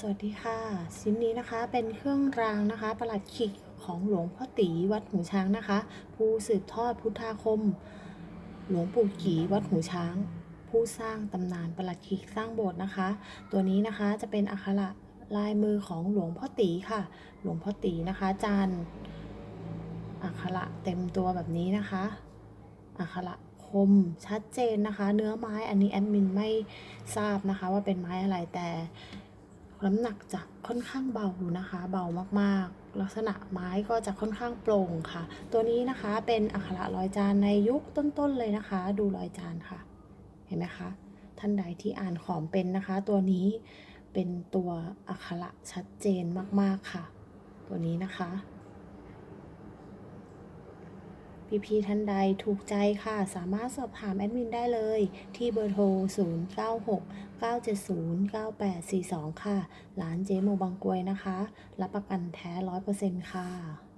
สวัสดีค่ะชิ้นนี้นะคะเป็นเครื่องรางนะคะ ประหลัดขิกของหลวงพ่อตีวัดหูช้างนะคะ ผู้สืบทอดพุทธาคม หลวงปู่กีวัดหูช้าง ผู้สร้างตำนานประหลัดขิกสร้างโบสถ์นะคะ ตัวนี้นะคะจะเป็นอักขระลายมือของหลวงพ่อตีค่ะ หลวงพ่อตีนะคะจานอักขระเต็มตัวแบบนี้นะคะอักขระคมชัดเจนนะคะ เนื้อไม้อันนี้แอดมินไม่ทราบนะคะ ว่าเป็นไม้อะไรแต่ น้ำหนักจะค่อนข้างเบานะคะ เบามากๆ ลักษณะไม้ก็จะค่อนข้างโปร่งค่ะ ตัวนี้นะคะเป็นอักขระลอยจานในยุคต้นๆเลยนะคะ ดูลอยจานค่ะ เห็นไหมคะ ท่านใดที่อ่านขอมเป็นนะคะ ตัวนี้เป็นตัวอักขระชัดเจนมากๆค่ะ ตัวนี้นะคะ พี่ๆท่านใดถูกใจค่ะ สามารถสอบถามแอดมินได้เลย ที่เบอร์โทร 096 970 9842 ค่ะ ร้านเจโมบางกวยนะคะ รับประกันแท้ 100%ค่ะ